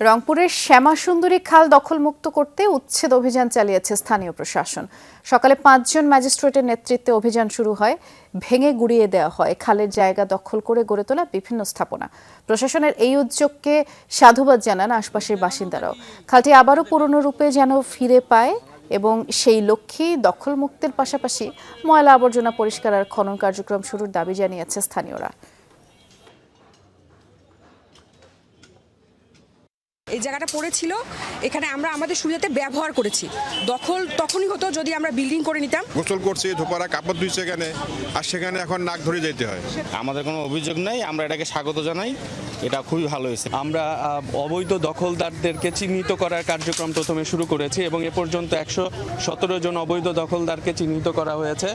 রংপুরের শ্যামাসুন্দরী খাল দখলমুক্ত করতে উচ্ছেদ অভিযান চালিয়েছে স্থানীয় প্রশাসন। সকালে পাঁচজন ম্যাজিস্ট্রেটের নেতৃত্বে অভিযান শুরু হয়। ভেঙে গুড়িয়ে দেওয়া হয়। খালের জায়গা দখল করে গড়ে তোলা বিভিন্ন স্থাপনা। প্রশাসনের এই উদ্যোগকে সাধুবাদ জানান আশপাশের বাসিন্দারাও। খালটি আবারও পুরনো রূপে যেন ফিরে পায় এবং সেই লক্ষ্যেই দখলমুক্তের পাশাপাশি ময়লা আবর্জনা পরিষ্কার আর খনন কার্যক্রম শুরুর দাবি জানিয়েছে স্থানীয়রা। এই জায়গাটা পড়েছিল। এখানে আমরা আমাদের সুবিধাতে ব্যবহার করেছি। দখল তখনই হতো যদি আমরা বিল্ডিং করে নিতাম। গোসল করছি ধোপারা কাপড় ধুইছে এখানে। আর সেখানে এখন নাক ধরে যেতে হয়। আমাদের কোনো অভিযোগ নেই আমরা এটাকে স্বাগত জানাই। এটা খুবই ভালো হয়েছে। আমরা অবৈধ দখলদারদেরকে চিহ্নিত করার কার্যক্রম প্রথমে শুরু করেছি এবং এ পর্যন্ত একশো সতেরো জন অবৈধ দখলদারকে চিহ্নিত করা হয়েছে।